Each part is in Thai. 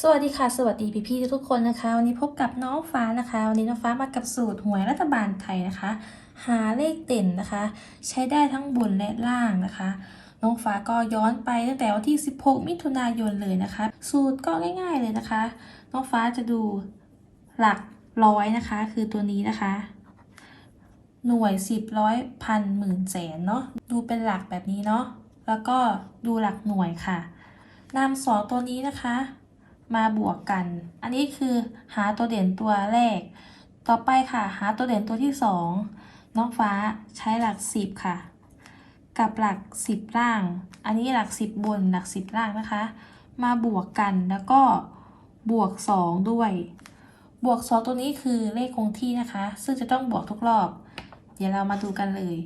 สวัสดีค่ะ สวัสดีพี่ๆทุกคนนะคะ วันนี้พบกับน้องฟ้านะคะ วันนี้น้องฟ้ามากับสูตรหวยรัฐบาลไทยนะคะ หาเลขเด่นนะคะ ใช้ได้ทั้งบนและล่างนะคะ น้องฟ้าก็ย้อนไปตั้งแต่วันที่ 16 มิถุนายนเลยนะคะ สูตรก็ง่ายๆเลยนะคะ น้องฟ้าจะดูหลักร้อยนะคะ คือตัวนี้นะคะ หน่วยสิบร้อยพันหมื่นแสนเนาะดูเป็นหลักแบบนี้เนาะแล้วก็ดูหลักหน่วยค่ะนำสองตัวนี้นะคะ มาบวกกัน อันนี้คือหาตัวเด่นตัวแรก ต่อไปค่ะ หาตัวเด่นตัวที่สองน้องฟ้าใช้หลักสิบค่ะ กับหลักสิบล่าง อันนี้หลักสิบบนหลักสิบล่างนะคะ มาบวกกันแล้วก็บวกสองด้วย บวกสองตัวนี้คือเลขคงที่นะคะ ซึ่งจะต้องบวกทุกรอบ เดี๋ยวเรามาดูกันเลย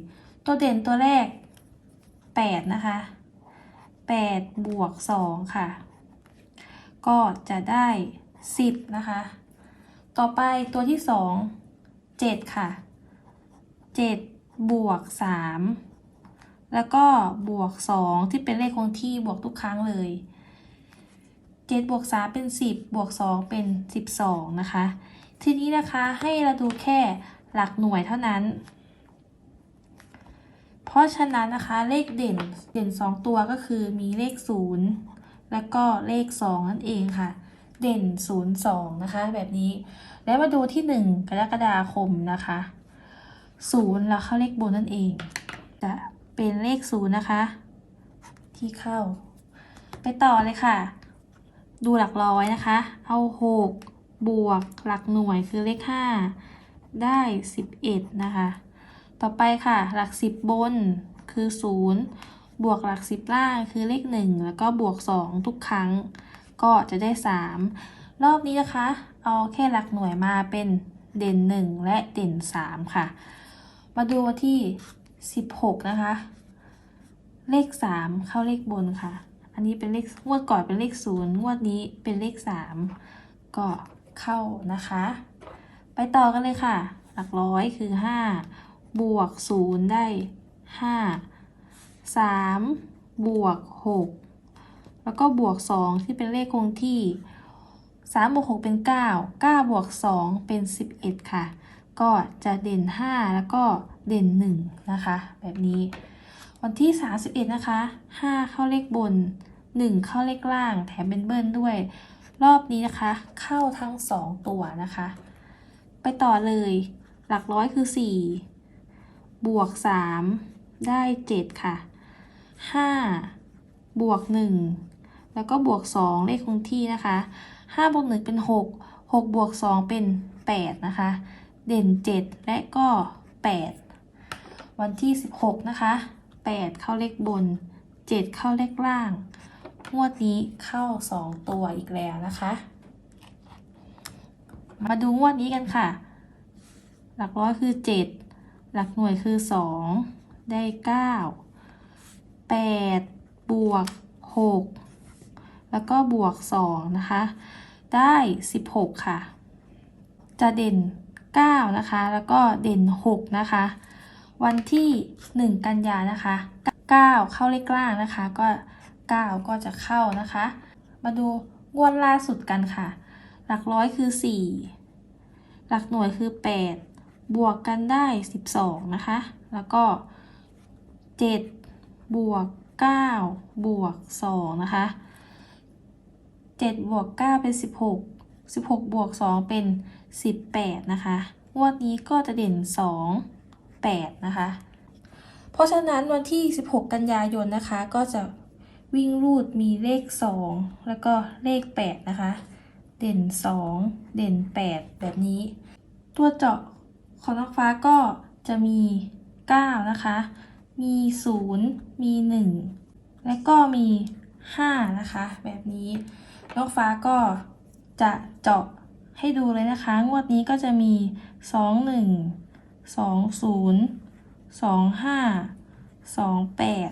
ตัวเด่นตัวแรก 8 นะคะ 8 บวก 2 ค่ะ ก็จะได้ 10 นะคะ ต่อไปตัวที่ 2 7 ค่ะ 7 บวก 3 แล้วก็บวก 2 ที่เป็นเลขคงที่บวกทุกครั้งเลย 7 บวก 3 เป็น 10 บวก 2 เป็น 12 นะคะ ทีนี้นะคะให้เราดูแค่หลักหน่วยเท่านั้น เพราะฉะนั้นนะคะเลขเด่นเด่น 2 ตัวก็คือมีเลข 0 แล้วก็เลข 2 นั่นเองค่ะ เด่น 0 2 นะคะ แบบนี้ แล้วมาดูที่ 1 กรกฎาคมนะคะ0แล้วเข้าเลขบนนั่นเอง จะเป็นเลข 0 นะคะ ที่เข้า ไปต่อเลยค่ะ ดูหลักร้อยนะคะ เอา 6 บวกหลักหน่วยคือเลข 5 ได้ 11 นะคะ ต่อไปค่ะ หลัก 10 บนคือ 0 บวกหลัก10ล่างคือเลข 1 แล้วก็บวก 2 ทุกครั้ง ก็จะได้ 3 รอบนี้นะคะ เอาแค่หลักหน่วยมาเป็นเด่น 1 และเด่น 3 ค่ะ มาดูวันที่ 16 นะคะ เลข 3 เข้าเลขบนค่ะ อันนี้เป็นเลขงวดก่อนเป็นเลข 0 งวดนี้เป็นเลข 3 ก็เข้านะคะ ไปต่อกันเลยค่ะ หลักร้อยคือ 5 บวก 0 ได้ 5 3 บวก 6 แล้วก็บวก 2 ที่เป็นเลขคงที่ 3 บวก 6 เป็น 9 9 บวก 2 เป็น 11 ค่ะ ก็จะเด่น 5 แล้วก็เด่น 1 นะคะ แบบนี้ วันที่ 31 นะคะ 5 เข้าเลขบน 1 เข้าเลขล่าง แถมเป็นเบิ้ลด้วย รอบนี้นะคะ เข้าทั้ง 2 ตัวนะคะ ไปต่อเลย หลักร้อยคือ 4 บวก 3 ได้ 7 ค่ะ 5 บวก 1 แล้วก็บวก 2 เลขคงที่นะคะ 5 บวก 1 เป็น 6 6 บวก 2 เป็น 8 นะคะ เด่น 7 และก็ 8 วันที่ 16 นะคะ 8 เข้าเลขบน 7 เข้าเลขล่าง งวดนี้เข้า 2 ตัวอีกแล้วนะคะ มาดูงวดนี้กันค่ะ หลักร้อยคือ 7 หลักหน่วยคือ 2 ได้ 9 8 บวก 6 แล้วก็บวก 2 นะคะ ได้ 16 ค่ะ จะเด่น 9 นะคะ แล้วก็เด่น 6 นะคะ วันที่ 1 กันยานะคะ 9 เข้าเลขล่างนะคะ ก็ 9 ก็จะเข้านะคะ มาดูงวดล่าสุดกันค่ะ หลักร้อยคือ 4 หลักหน่วยคือ 8 บวกกันได้ 12 นะคะ แล้วก็ 7 บวก9บวก2นะคะ7บวก9เป็น16 16บวก2เป็น18นะคะงวดนี้ก็จะเด่น2 8นะคะ เพราะฉะนั้นวันที่16กันยายนนะคะก็จะวิ่งรูดมีเลข 2 แล้วก็เลข 8 นะคะ เด่น 2 เด่น 8 แบบนี้ ตัวเจาะของน้องฟ้าก็จะมี 9 นะคะ มี 0 มี 1 และก็มี 5 นะคะ แบบนี้น้องฟ้าก็จะเจาะให้ดูเลยนะคะ งวดนี้ก็จะมี 2 1 2 0 2 5 2 8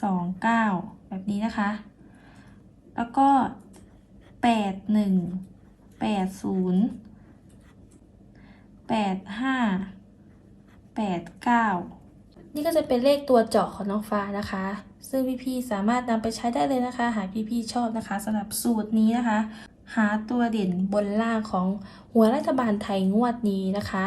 2 9 แบบนี้นะคะ แล้วก็ 8 1 8 0 8 5 8 9 นี่ก็จะเป็นเลขตัวเจาะของน้องฟ้านะคะ ซึ่งพี่ๆสามารถนำไปใช้ได้เลยนะคะ หากพี่ๆชอบนะคะสำหรับสูตรนี้นะคะ หาตัวเด่นบนล่างของหัวรัฐบาลไทยงวดนี้นะคะ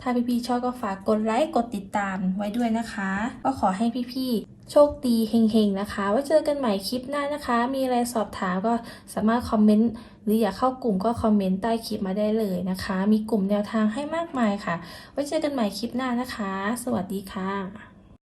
ถ้าพี่ๆชอบก็ฝากกดไลค์กดติดตามไว้ด้วยนะคะ ก็ขอให้พี่ๆโชคดีเฮงๆนะคะไว้เจอกันใหม่คลิปหน้านะคะ มีอะไรสอบถามก็สามารถคอมเมนต์หรืออยากเข้ากลุ่มก็คอมเมนต์ใต้คลิปมาได้เลยนะคะ มีกลุ่มแนวทางให้มากมายค่ะ ไว้เจอกันใหม่คลิปหน้านะคะ สวัสดีค่ะ